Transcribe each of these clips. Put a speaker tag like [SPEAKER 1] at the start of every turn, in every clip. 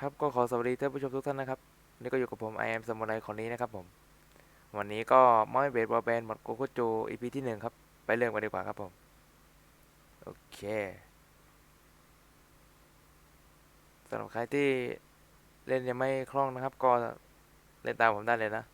[SPEAKER 1] ครับก็ขอสวัสดีท่านผู้ชมทุกท่านนะครับนี่ก็อยู่กับผม I am สมุไรคนนี้นะครับผม วันนี้ก็มอยเบสบอลแบนหมดโกโกโจ EP ที่หนึ่งครับ ไปเรื่องกันดีกว่าครับผม โอเคสำหรับใครที่เล่นยังไม่คล่องนะครับ ก็เล่นตามผมได้เลยนะ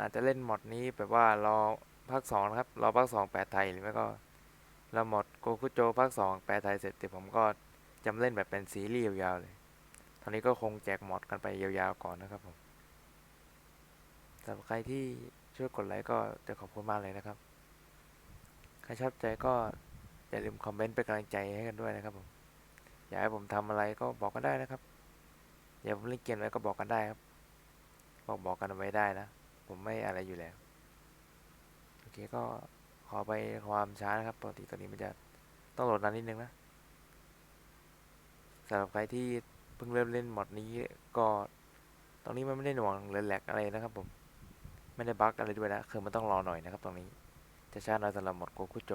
[SPEAKER 1] อาจจะเล่นหมดนี้แบบว่ารอภาคสองนะครับ รอภาคสองแปลไทยหรือไม่ก็รอหมดโกคุโจภาคสองแปลไทยเสร็จเดี๋ยวผมก็จำเล่นแบบเป็นซีรีส์ยาวๆเลย ตอนนี้ก็คงแจกหมดกันไปยาวๆก่อนนะครับผมสำหรับใครที่ช่วยกดไลค์ก็จะขอบคุณมากเลยนะครับ ใครชอบใจก็อย่าลืมคอมเมนต์เป็นกำลังใจให้กันด้วยนะครับผม อยากให้ผมทำอะไรก็บอกกันได้นะครับ อยากผมเล่นเกมอะไรก็บอกกันได้ครับ บอกบอกกันอาไว้ได้นะ ผมไม่อะไรอยู่แล้ว โอเคก็ขอไปความช้านะครับ ปกติตอนนี้มันจะต้องโหลดนานนิดนึงนะสำหรับใครที่เพิ่งเริ่มเล่นหมดนี้ก็ตรงนี้มันไม่ได้หน่วงหรือแหลกอะไรนะครับผม ไม่ได้บั๊กอะไรด้วยนะ คือมันต้องรอหน่อยนะครับตรงนี้ จะช้าหน่อยสำหรับหมดโกคุโจ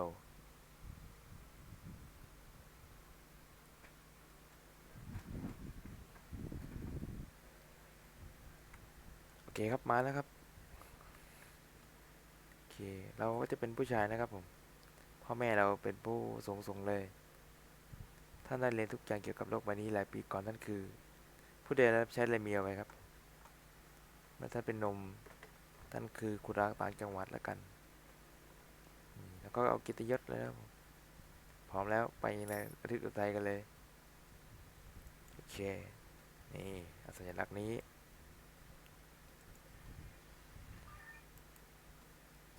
[SPEAKER 1] โอเคครับมาแล้วครับ เคเราก็จะเป็นผู้ชายนะครับผม พ่อแม่เราเป็นผู้สูงส่งเลย ท่านได้เรียนทุกอย่างเกี่ยวกับโลกใบนี้หลายปีก่อนท่านคือ ผู้ได้รับใช้เลเมียไว้ครับเมื่อท่านเป็นนมท่านคือคุระต่างจังหวัดแล้วกัน แล้วก็เอากิตยศเลยครับพร้อมแล้วไปในประเทศอุทัยกันเลย โอเค นี่อสัญลักษณ์นี้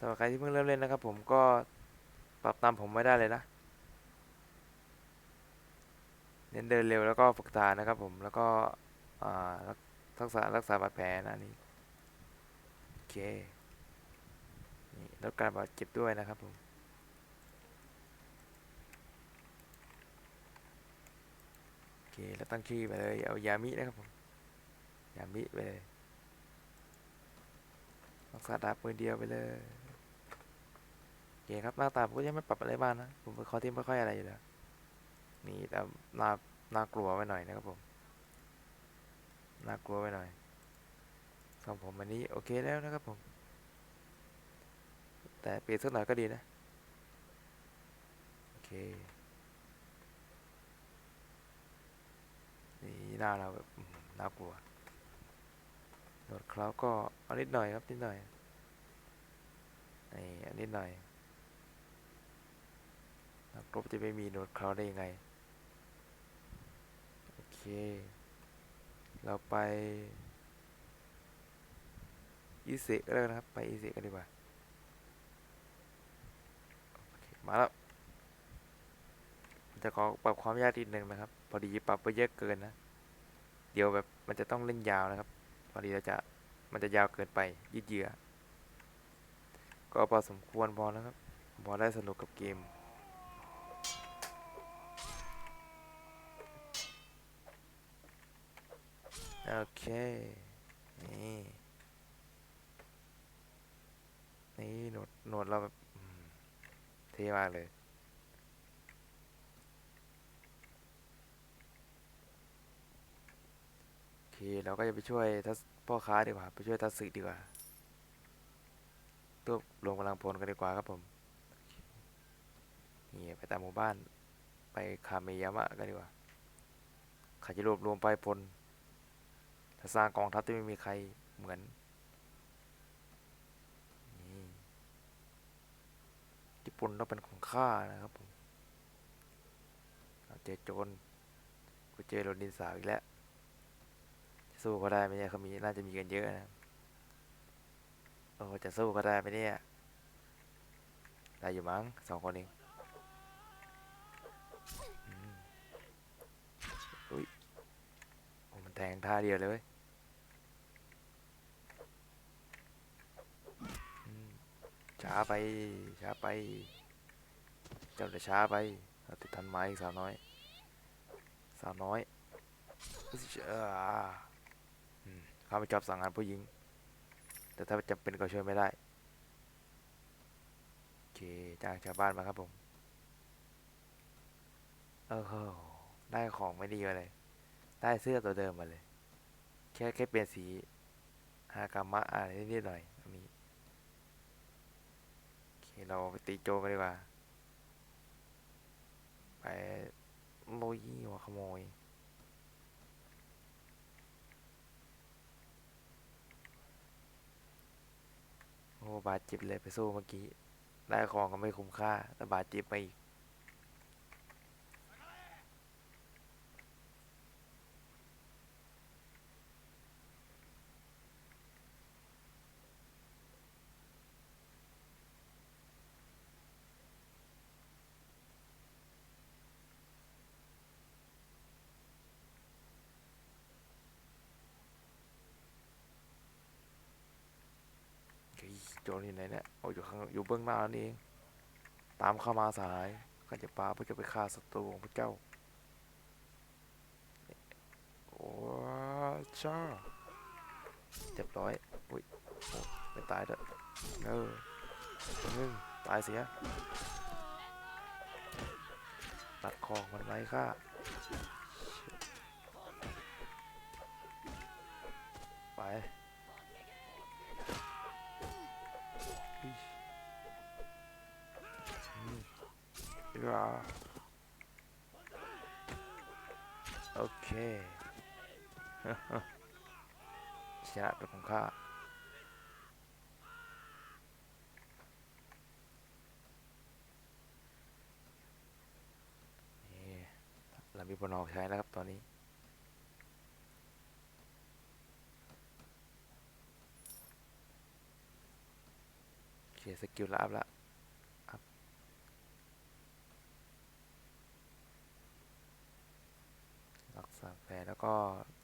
[SPEAKER 1] สำหรับใครที่เพิ่งเริ่มเล่นนะครับ ผมก็ปรับตามผมไม่ได้เลยนะ เน้นเดินเร็วแล้วก็ฝึกตานะครับ ผมแล้วก็รักษารักษาบาดแผลนะนี่โอเคนี่ลดการบาดเจ็บด้วยนะครับผมโอเคแล้วตั้งชื่อไปเลยเอายามินะครับผมยามิไปเลยรักษาดาบมือเดียวไปเลย เคครับหน้าตาผมก็ยังไม่ปรับอะไรมากนะ ผมเป็นคอที่ไม่ค่อยอะไรอยู่แล้ว นี่แต่น่าน่ากลัวไว้หน่อยนะครับผม น่ากลัวไว้หน่อยทรงผมอันนี้โอเคแล้วนะครับผม แต่เปลี่ยนสักหน่อยก็ดีนะ โอเค นี่หน้าเราแบบอื้อหือน่ากลัวหนวดเคราก็เอานิดหน่อยครับนิดหน่อยนี่อันนิดหน่อย นักรบจะไม่มีหนวดคราได้ยังไง โอเค เราไปอิเซก็ได้นะครับ ไปอิเซะกันดีกว่าโอเคมาแล้วจะขอปรับความยากนิดนึงนะครับ พอดีปรับไปเยอะเกินนะ เดี๋ยวแบบมันจะต้องเล่นยาวนะครับ พอดีเราจะมันจะยาวเกินไปยืดเยื้อก็พอสมควรพอนะครับ พอได้สนุกกับเกม โอเค นี่ นี่หนวดหนวดเราแบบอืมเท่มากเลยโอเคเราก็จะไปช่วยทัศพ่อค้าดีกว่า ไปช่วยทัศสึดีกว่ารวบรวมกำลังพลกันดีกว่าครับผมนี่ไปตามหมู่บ้านไปคาเมยามะกันดีกว่าใครจะรวบรวมไปพล ถ้าสร้างกองทัพที่ไม่มีใครเหมือนนี่ญี่ปุ่นต้องเป็นของข้านะครับผมเจอโจรกูเจอโรนินสาวอีกแล้วจะสู้เขาได้ไหมเนี่ยเขามีน่าจะมีกันเยอะนะโอ้จะสู้เขาได้ไหมเนี่ยได้อยู่มั้งสองคนเองอุ้ยมันแทงท่าเดียวเลยเว้ย อืม ช้าไป ช้าไป เจ้าจะช้าไปเราติดทันไม้สาวน้อย สาวน้อยเออเขาไม่ชอบสั่งงานผู้หญิง แต่ถ้าจำเป็นก็ช่วยไม่ได้ โอเคจ้างชาวบ้านมาครับผม เออได้ของไม่ดีมาเลย ได้เสื้อตัวเดิมมาเลย แค่แค่เปลี่ยนสีฮากามะอะไรนิดหน่อยตรง นี่เราไปตีโจกันดีกว่า ไปโมยี่หัวขโมย โอ้บาดเจ็บเลยไปสู้เมื่อกี้ ได้ของก็ไม่คุ้มค่า แต่บาดเจ็บไปอีก เฮ้ยโจรอยู่ไหนเนี่ยโอ้อยู่ข้างอยู่เบื้องหน้านี่เองตามเข้ามาสายข้าจะปาเพื่อจะไปฆ่าศัตรูของพระเจ้าโอ้จ้าเจ็บร้อยอุ้ยโอ้ไม่ตายด้วยเออมึงตายเสียตัดคอมันไว้ค่าไป อิ๊ยอืมอย่า โอเคชนะเป็นของข้าเรามีปนออกใช้แล้วครับตอนนี้ โอเค สกิลลับละอัพรักษาแผลแล้ว ก็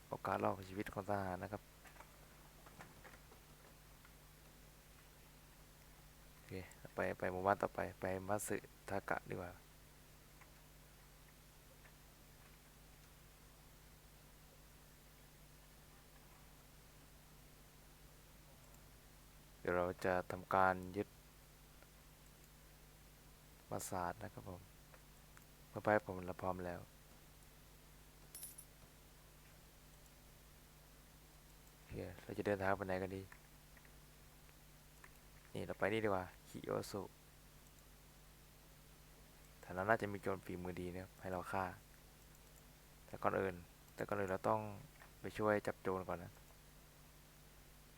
[SPEAKER 1] โอกาสรอดของชีวิตของทหารนะครับโอเคไปไปหมู่บ้านต่อไปไปมัสึทากะดีกว่าเดี๋ยวเราจะทำการยึดปราสาทนะครับผมเมื่อไปผมเราพร้อมแล้ว โอ เราจะเดินทางไปไหนกันดี นี่เราไปนี่ดีกว่าคิโอสุแต่เราน่าจะมีโจรฝีมือดีนะให้เราฆ่า แต่ก่อนอื่น แต่ก่อนอื่นเราต้องไปช่วยจับโจรก่อนนะ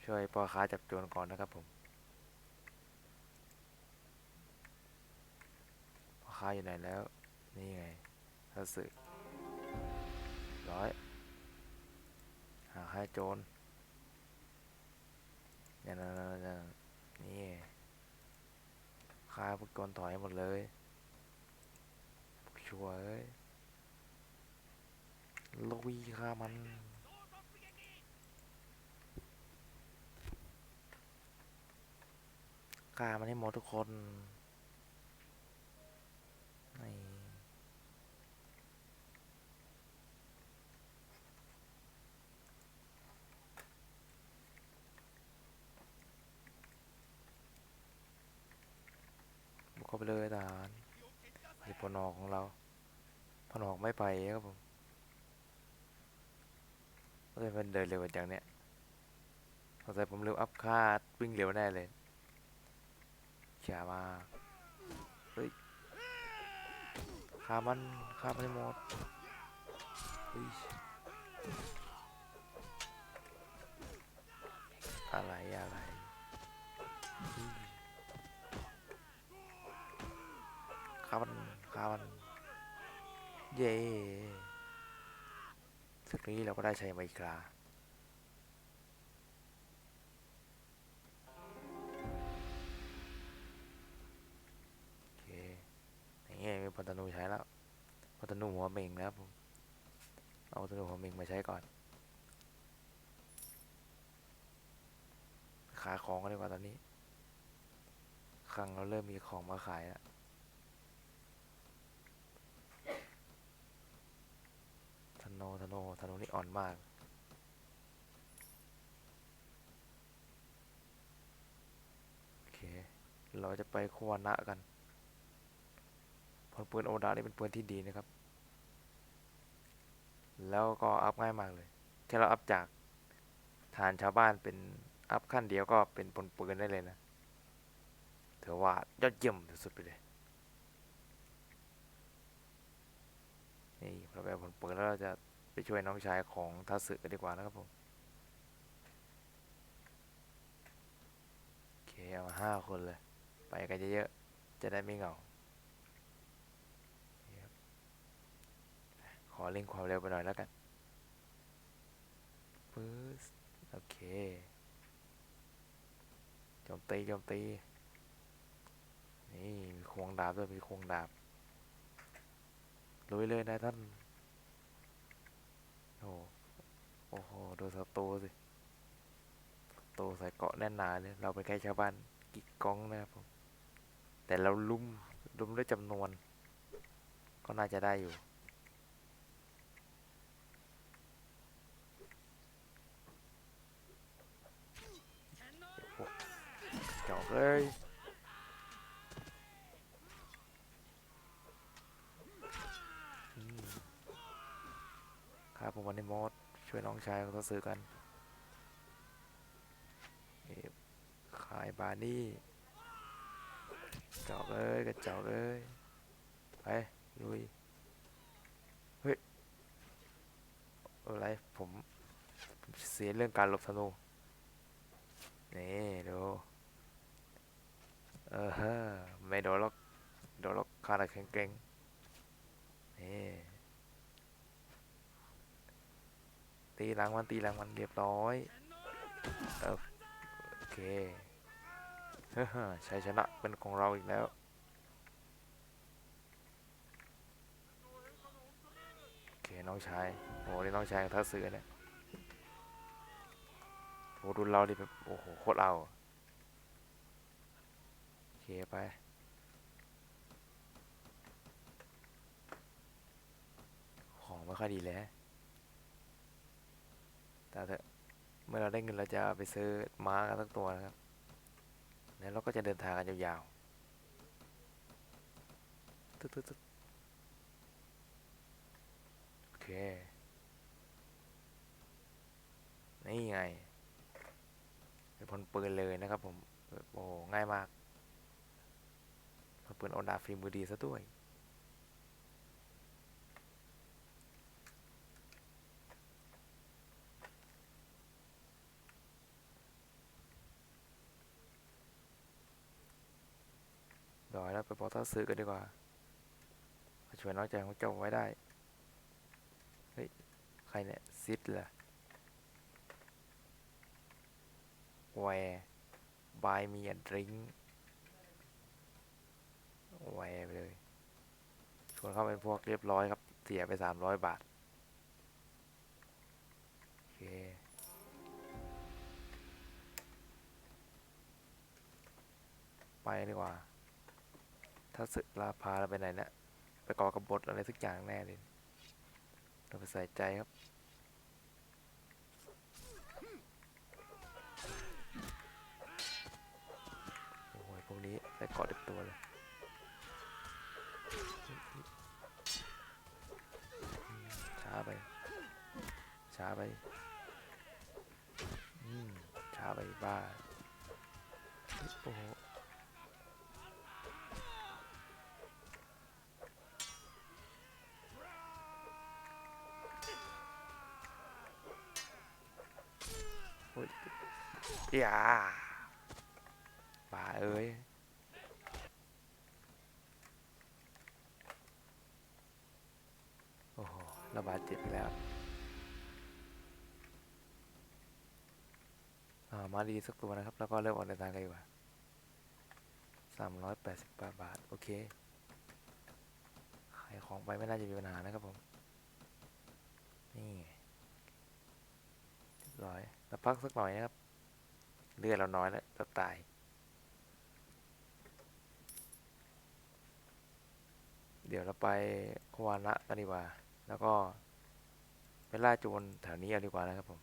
[SPEAKER 1] ช่วยพ่อค้าจับโจรก่อนนะครับผมพ่อค้าอยู่ไหนแล้ว นี่ไงทัสึร้อยหาค่าโจร อย่างนั้นนี่คาพวกโจรถอยหมดเลยพวกชัวร์เอ้ยลุยค่ามันฆ่ามันให้หมดทุกคนบุก เข้าไปเลยทหารนี่พนอของเราพนอกไม่ไปครับผมก็เลยเป็นเดินเร็วจังเนี่ยสงสัยผมลืมอัพค่าวิ่งเร็วแน่เลยช้ามาเฮ้ยฆ่ามันฆ่ามันให้หมดเฮ้ยอะไรอะไรเฮ้ยฆ่ามันฆ่ามัน เย้สึกนี้เราก็ได้ใช้ไมคราโอเคอย่างเงี้ยมีพันธนูใช้แล้วพันธนูหัวเมงนะครับผมเอาพันธนูหัวเมงมาใช้ก่อน ขายของกันดีกว่าตอนนี้คลังเราเริ่มมีของมาขายแล้ว ธนูนี่อ่อนมาก โอเค เราจะไปควานะกันพลปืนโอดานี่เป็นปืนที่ดีนะครับ แล้วก็อัพง่ายมากเลยแค่เราอัพจากฐานชาวบ้านเป็นอัพขั้นเดียวก็เป็นปนปืนได้เลยนะถือว่ายอดเยี่ยมสุดไปเลยนี่เราไปผนปืนแล้วเราจะ ช่วยน้องชายของทัสึกันดีกว่านะครับผมโอเคเอามาห้าคนเลย ไปกันเยอะๆ จะได้ไม่เหงาขอเร่งความเร็วไปหน่อยแล้วกันปึ๊สโอเคโจมตีโจมตี นี่มีควงดาบด้วยมีควงดาบลุยเลยนายท่าน โอ้โหโอ้โหดูศัตรูสิศัตรูใส่เกาะแน่นหนาเลยเราเป็นแค่ชาวบ้านกิกก้องนะครับผมแต่เราลุมลุมด้วยจำนวน ก็น่าจะได้อยู่โอ้จอกเลยอืมครับผม วันนี้มอสช่วยน้องชายเขาซื้อกันนี่ขายบานี่จอกเลยกระจอกเลยไปลุยเฮ้ยอะไรผมผมเสียเรื่องการหลบธนูนี่ดูเออฮะไม่โดนหรอกโดนหรอกขาแต่แข็งเก่งนี่ ตีหลังมันตีหลังมันเรียบร้อยเออโอเคฮ้ชัยชนะเป็นของเราอีกแล้วโอเคน้องชายโอ้นี่น้องชายทัศเสือเนี่ยโหดูเราดิแบบโอ้โหโคตรเอาโอเคไปของไม่ค่อยดีแล้ว แต่เถอะเมื่อเราได้เงินเราจะไปซื้อม้ากันสักตัวนะครับ แล้วเราก็จะเดินทางกันยาวๆตึ๊ดตึ๊ดโอเค นี่ไงเป็นพลปืนเลยนะครับผม โอ้ ง่ายมากพลปืนโอดาฟิล์มมือดีซะด้วย ด อต้าซื้อกันดีกว่าช่วยน้องใจของเจ้าไว้ได้ เฮ้ย ใครเนี่ยซิดเหรอแวร์บายมีอันดริงแวร์ไปเลยชวนเข้าเป็นพวกเรียบร้อยครับ เสียไปสามร้อยบาท โอเคไปดีกว่า ถ้าสึกลาพาเราไปไหนนะี่ยไปก่อกบฏอะไรสักอย่างแน่เลยเราไปใส่ใจครับ โอ้ยพวกนี้ได้เกาะเต็มตัวเลยช้าไป ช้าไปช้าไปบ้า โอ้ อย่าบ้าเอ้ยโอ้โหระบาดเจ็บแล้วอ่ามาดีสักตัวนะครับ แล้วก็เริ่มออกเดินทางกันดีกว่าสามร้อยแปดสิบาท โอเคขายของไปไม่น่าจะมีปัญหานะครับผม นี่เรียบร้อยแล้วพักสักหน่อยนะครับ เลือดเราน้อยแล้วจะตาย เดี๋ยวเราไปควานะกันดีกว่า แล้วก็ไปล่าโจรแถวนี้เอาดีกว่านะครับผม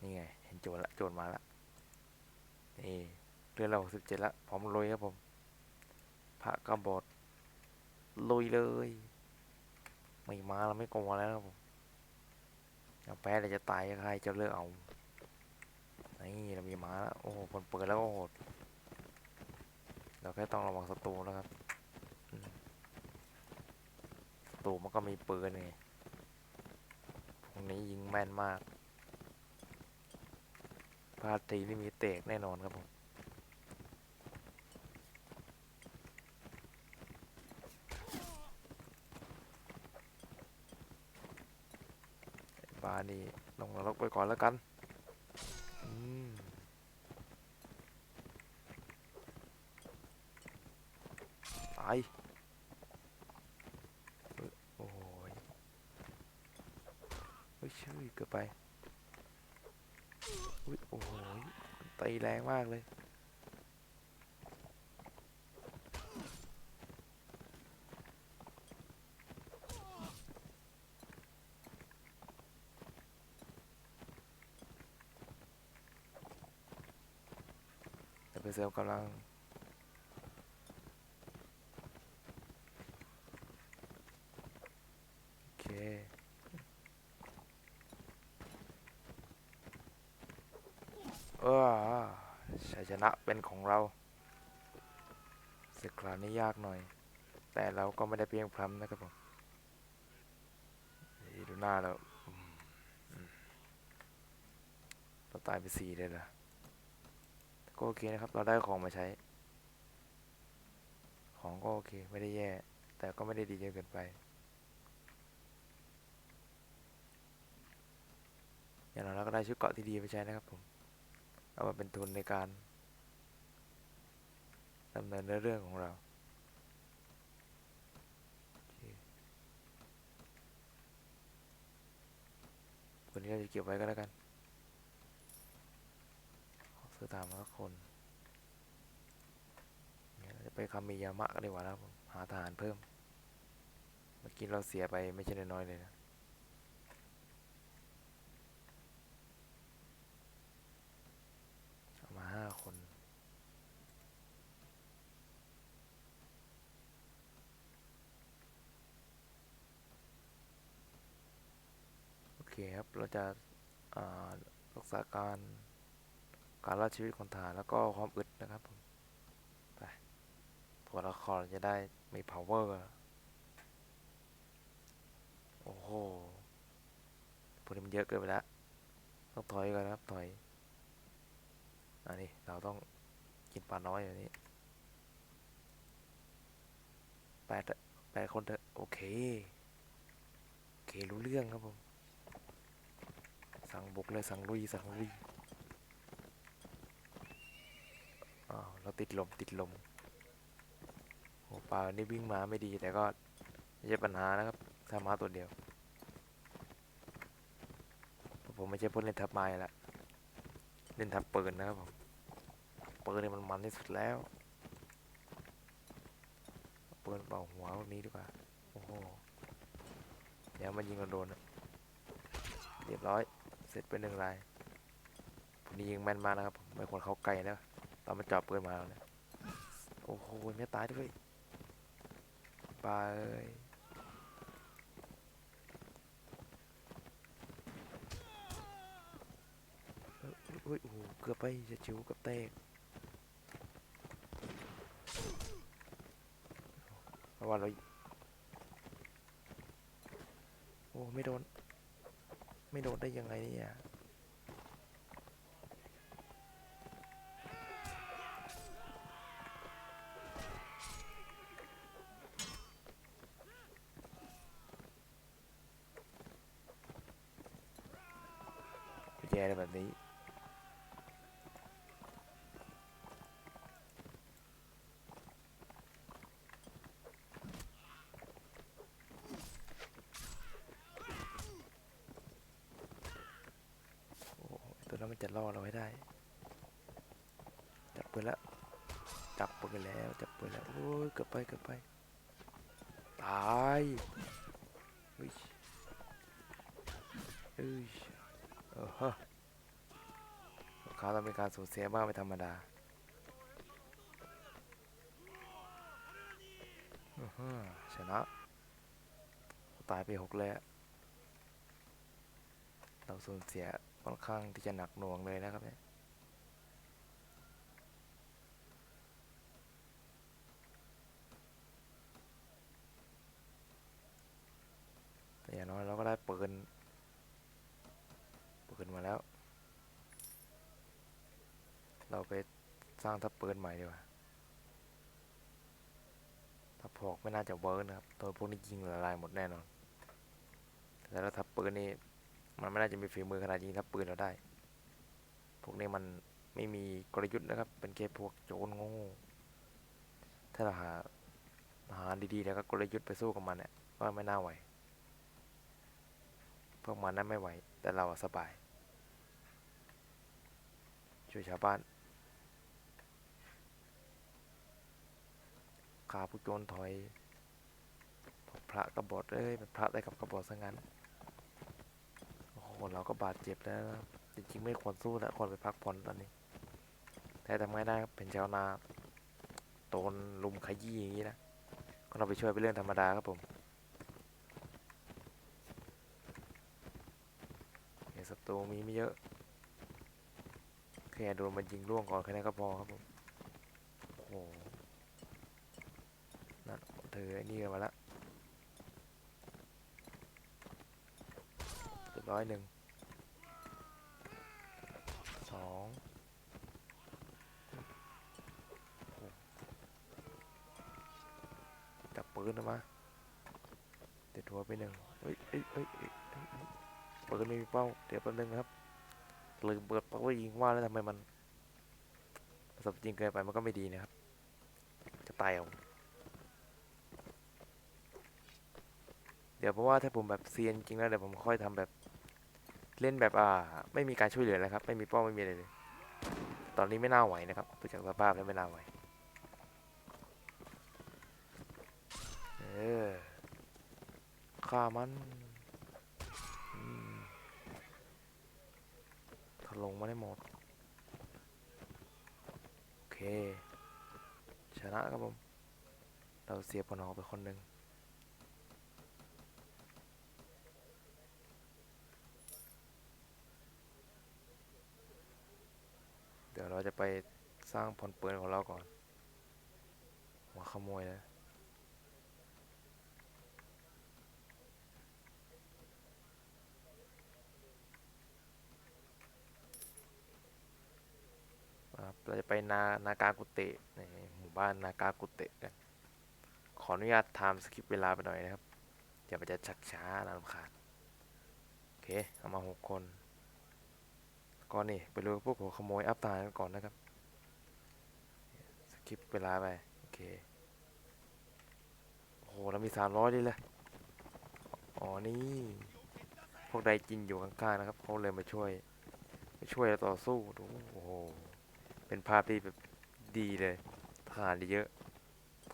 [SPEAKER 1] นี่ไง เห็นโจรละ โจรมาละนี่ดือนละหกสิบเจ็ดละผมลุยครับผม พระกบฏลุยเลย ไม่มาเราไม่กลัวแล้วครับผมจะแพ้หรือจะตายใครจะเลือกเอา นี่เรามีม้าแล้วโอ้โหคนเปิดแล้วก็โหด เราแค่ต้องระวังศัตรูนะครับศัตรูมันก็มีปืนไงพวกนี้ยิงแม่นมากพลาดทีนี่มีเตกแน่นอนครับผมบานี่ลงนรกไปก่อนแล้วกัน ตายโอ้ยเฮ้ยชื่อเกือบไปอุ้ยโอ้ยตีแรงมากเลย เดี๋ยวไปเสริมกำลังโอเคเออชัยชนะเป็นของเราศึกคราวนี้ยากหน่อย แต่เราก็ไม่ได้เพียงพล้ำนะครับผมดูหน้าแล้วเราตายไปสี่เลยเหรอ ก็โอเคนะครับ เราได้ของมาใช้ ของก็โอเค ไม่ได้แย่ แต่ก็ไม่ได้ดีจนเกินไป อย่างน้อยเราก็ได้ชุดเกาะที่ดีไปใช้นะครับผม เอามาเป็นทุนในการดำเนินเรื่องของเราควันนี้เราจะเก็บไว้ก็แล้วกัน ซื้อตามละคนเนี่ยเราจะไปคามิยามะกันดีกว่านะครับผมหาทหารเพิ่ม เมื่อกี้เราเสียไปไม่ใช่น้อยเลยนะเอามาห้าคนโอเคครับ เราจะอ่ารักษาการ การรอดชีวิตของทหารแล้วก็ความอึดนะครับผมไปตัวละครจะได้มี power โอ้โหพวกนี้มันเยอะเกินไปแล้วต้องถอยก่อนนะครับถอยอันนี้เราต้องกินปลาน้อยอย่างนี้แปดแปดคนเถอะโอเคโอเครู้เรื่องครับผม สั่งบุกเลยสั่งลุยสั่งลุย อ้าวเราติดลมติดลมโอ้ปลานี่วิ่งมาไม่ดีแต่ก็ไม่ใช่ปัญหานะครับถ้ามาตัวเดียว ผมไม่ใช่พวกเล่นทับไม้ละเล่นทับปืนนะครับผมปืนนี่มันมันที่สุดแล้วปืนเป่าหัวพวกนี้ดีกว่าโอ้โหเดี๋ยวมันยิงเราโดนเรียบร้อยเสร็จไปหนึ่งรายพวกนี้ยิงแม่นมากนะครับ ไม่ควรเข้าใกล้แล้ว ตอนมันจับปืนมาแล้วเนี่ยโอ้โหไม่ตายด้วยไปเอ้ยเอ้ยโอ้โหเกือบไปจะชิวกับเตกระว่าเราโอ้ไม่โดน ไม่โดนได้ยังไงเนี่ย แย่เลยแบบนี้ โอ้ตัวนั้นมันจะล่อเราให้ได้ จับปืนแล้ว จับปืนแล้ว จับปืนแล้ว โอ้ยเกือบไปเกือบไป ตายเฮ้ยเอ้ย เขาต้องเป็นการสูญเสียมากไปธรรมดาชนะตายไปหกแล้วเราสูญเสียค่อนข้างที่จะหนักหน่วงเลยนะครับเนี่ย เราไปสร้างทัพปืนใหม่ดีกว่าทัพพอกไม่น่าจะเวิร์กนะครับ ตัวพวกนี้ยิงละลายหมดแน่นอน แต่ถ้าทัพปืนนี่มันไม่น่าจะมีฝีมือขนาดยิงทัพปืนเราได้ พวกนี้มันไม่มีกลยุทธ์นะครับ เป็นแค่พวกโจรโง่ถ้าเราหาหาดีๆแล้วก็กลยุทธ์ไปสู้กับมันเนี่ยก็ไม่น่าไหว พวกมันนั้นไม่ไหว แต่เราสบาย ช่วยชาวบ้าน ขาผู้โจรถอยพวกระกบฏเอ้ยพระได้กับกระบฏซะงั้น โอ้โห เราก็บาดเจ็บแล้วนะจริงๆ ไม่ควรสู้แต่ควรไปพักผ่อนตอนนี้ แต่ทำไงได้ครับเป็นชาวนาโดนลุมขยี้อย่างนี้นะ ก็เราไปช่วยเป็นเรื่องธรรมดาครับผมเห็นศัตรูมีไม่เยอะ แค่โดนมันยิงล่วงก่อนแค่นั้นก็พอครับผม โอ้โห อไอ้นี่กันมาแล้วเรียบร้อยหนึ่งสองจับปืนออกมาติดหัวไปหนึ่งเฮ้ยเฮ้ยเฮ้ยเปืนไม่มีเป้า เดี๋ยวแป๊บนึงครับลืมเปิดเป้ายิงว่าแล้วทำไมมันประสบจริงเกินไปมันก็ไม่ดีนะครับ จะตายเอา เดี๋ยวเพราะว่าถ้าผมแบบเซียนจริงแล้วเดี๋ยวผมค่อยทำแบบเล่นแบบอ่า ไม่มีการช่วยเหลือแล้วครับ ไม่มีป้าไม่มีอะไรเลย ตอนนี้ไม่น่าไหวนะครับดูจากสภาพแล้วไม่น่าไหวเออฆ่ามันมถลงมาได้หมดโอเคชนะครับผม เราเสียบพนอไปคนหนึ่ง ดี๋ยวเราจะไปสร้างพลปืนของเราก่อนมาขโมยนะครับเราจะไปนานากากุเตะในหมู่บ้านนากากุเตะกันขออนุญาตไทม์สคิปเวลาไปหน่อยนะครับ เดี๋ยวมันจะชักช้าน่ารำคาญโอเค เอามาหกคน ก่อนนี่ไปดูพวกหัวขโมยอัพตากันก่อนนะครับสคิปเวลาไปโอเคโอ้โหเรามีสามร้อยเลยเลยอ๋อนี่พวกไดจินอยู่ข้างๆนะครับเขาเลยมาช่วยมาช่วยต่อสู้ดูโอ้โหเป็นภาพที่แบบดีเลยทหารเยอะ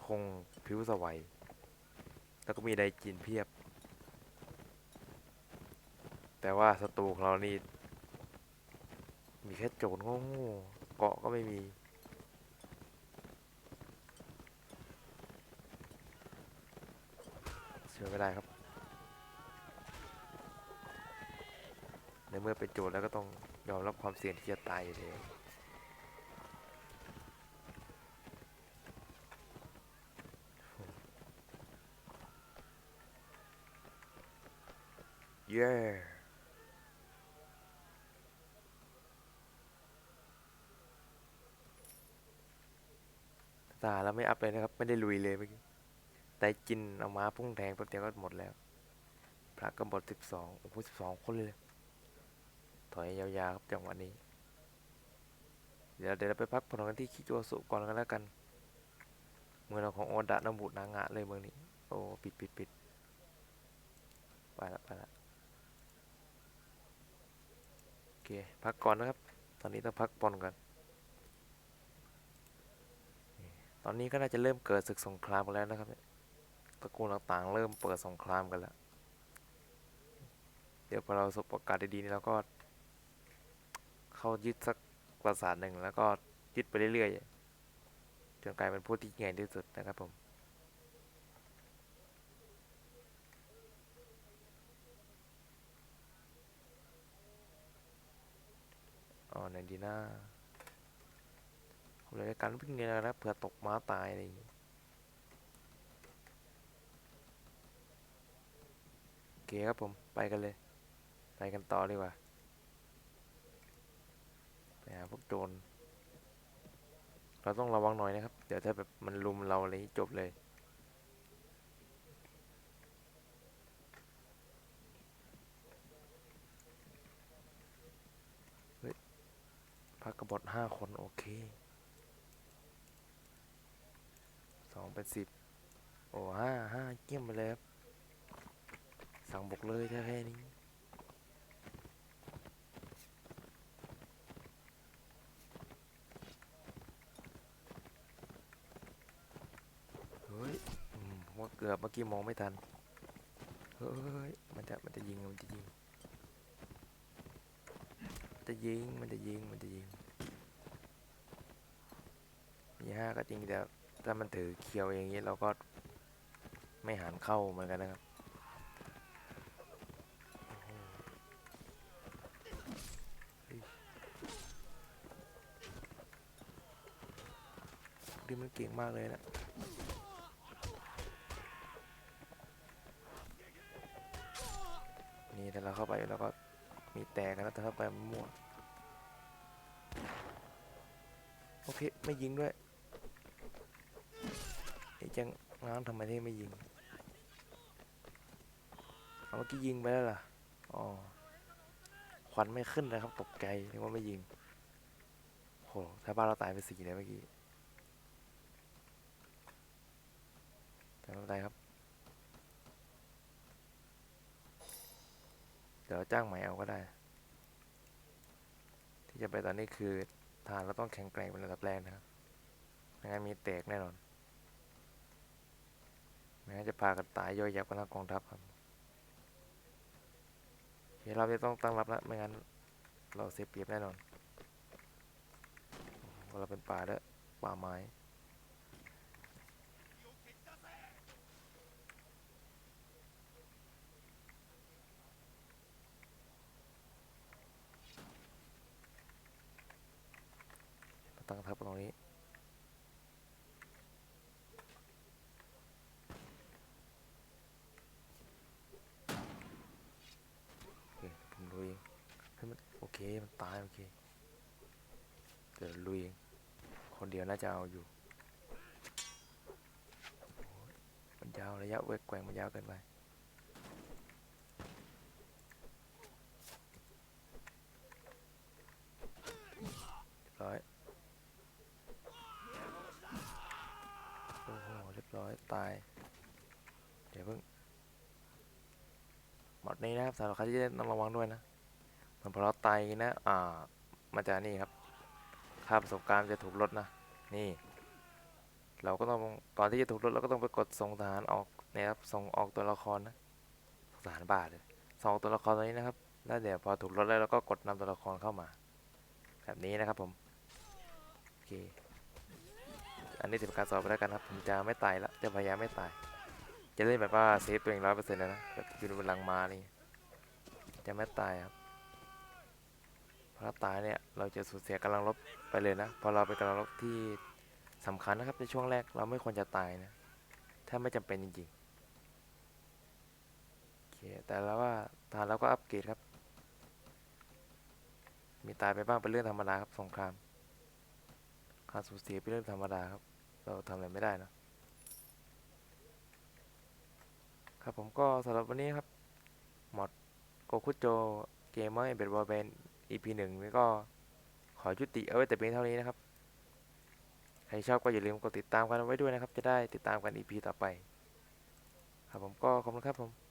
[SPEAKER 1] ธงผิวสวัยแล้วก็มีไดจินเพียบ แต่ว่าศัตรูของเรานี่ มีแค่โจรโง่ๆเกาะก็ไม่มีช่วยไม่ได้ครับ ในเมื่อเป็นโจรแล้วก็ต้องยอมรับความเสี่ยงที่จะตายอยู่เลยเย้าแล้วไม่อัพเลยนะครับ ไม่ได้ลุยเลยเมื่อกี้แต่กินเอามาพุ่งแทงแป๊บเดียวก็หมดแล้ว พระก็บฏสิบสองโอ้โหสิบสองคนเลย ถอยยาวๆครับจังหวะนี้ เดี๋ยวเดี๋ยวเราไปพักผ่อนกันที่คิโจสุก่อนกันแล้วกัน เมืองของโอดะนบุนางะเลยเมืองนี้ โอ้ปิดปิดปิดไปละไปละโอเค พักก่อนนะครับ ตอนนี้ต้องพักผ่อนกัน ตอนนี้ก็น่าจะเริ่มเกิดศึกสงครามกันแล้วนะครับตระกูลต่างๆ เริ่มเปิดสงครามกันแล้ว เดี๋ยวพอเราสบโอกาสดีๆนี่เราก็ เข้ายึดสักปราสาทหนึ่งแล้วก็ยึดไปเรื่อยๆจนกลายเป็นผู้ที่ใหญ่ที่สุดนะครับผมอ๋อในดีนะ เลยการวิ่งเนี่ยนะเผื่อตกม้าตายอะไรอย่างงี้โอเคครับผมไปกันเลย ไปกันต่อดีกว่าไปหาพวกโจรเราต้องระวังหน่อยนะครับ เดี๋ยวถ้าแบบมันลุมเราอะไรอย่างงี้จบเลยพักกบฏห้าคน โอเค เป็นสิบโอ้ห้าห้าเกี่ยมไปเลยครับสั่งบุกเลยแค่นี้เฮ้ยผมว่าเกือบเมื่อกี้มองไม่ทัน เฮ้ย มันจะมันจะยิง มันจะยิง จะยิง มันจะยิง มันจะยิง มีห้าก็จริงแต่ ถ้ามันถือเคียวอย่างนี้เราก็ไม่หันเข้าเหมือนกันนะครับดิมันเก่งมากเลยนะนี่ถ้าเราเข้าไปแล้วก็มีแตกนะแต่เข้าไปมั่วโอเค ไม่ยิงด้วย จังง้างทำไมที่ไม่ยิงเอาเมื่อกี้ยิงไปแล้วล่ะอ๋อควันไม่ขึ้นเลยครับ ตกใจนึกว่าไม่ยิงโหถ้าบ้านเราตายไปสี่เลยเมื่อกี้แต่ไม่เป็นไรครับ เดี๋ยวจ้างใหม่เอาก็ได้ ที่จะไปตอนนี้คือทารเราต้องแข็งแกร่งเป็นระดับแรกนะครับไม่งั้นมีแตกแน่นอน ไม่งั้นจะพากันตายย่อยยับกันทั้งกองทัพครับเดี๋ยวเราจะต้องตั้งรับแล้วไม่งั้น เราเสียเปรียบแน่นอนเราเป็นป่าด้วยป่าไม้มาตั้งทัพตรงนี้ โอเคผมลุยเองเฮ้ยมันโอ เค มันตายโอเค เดี๋ยวลุยคนเดียวน่าจะเอาอยู่ มันยาวระยะเวกแกว่งมันยาวเกินไปเรียบร้อยโอ้โหเรียบร้อย ตาย เดี๋ยวเพิ่งหมดนี้นะครับสำหรับใครที่เล่นต้องระวังด้วยนะ เหมือนพอเราตายนะอ่ามันจะนี่ครับค่าประสบการณ์จะถูกลดนะนี่ เราก็ต้องก่อนที่จะถูกลดเราก็ต้องไปกดส่งทหารออกนะครับส่งออกตัวละครนะส่งทหารบาทเลยส่งออกตัวละครตัวนี้นะครับแล้วเดี๋ยวพอถูกลดแล้วเราก็กดนำตัวละครเข้ามา แบบนี้นะครับผมโอเคอันนี้ถือเป็นการสอบไปแล้วกันครับผมจะไม่ตายละจะพยายามไม่ตาย จะเล่นแบบว่าเซฟตัวเองร้อยเปอร์เซ็นต์นะแบบอยู่บนหลังมานี่จะไม่ตายครับ ถ้าตายเนี่ยเราจะสูญเสียกำลังรบไปเลยนะพอเราเป็นกำลังรบที่สำคัญนะครับในช่วงแรกเราไม่ควรจะตายนะ ถ้าไม่จำเป็นจริงๆโอเคแต่แล้วว่าทหารเราก็อัปเกรดครับ มีตายไปบ้างเป็นเรื่องธรรมดาครับสงครามการสูญเสียเป็นเรื่องธรรมดาครับ เราทำอะไรไม่ได้นะครับผมก็สำหรับวันนี้ครับมอดโกคุโจเกมเมอร์เบดบอลเบน EP หนึ่งก็ขอยุติเอาไว้แต่เพียงเท่านี้นะครับ ใครชอบก็อย่าลืมกดติดตามกันไว้ด้วยนะครับ จะได้ติดตามกัน EP ต่อไป ครับผมก็ขอบคุณครับผม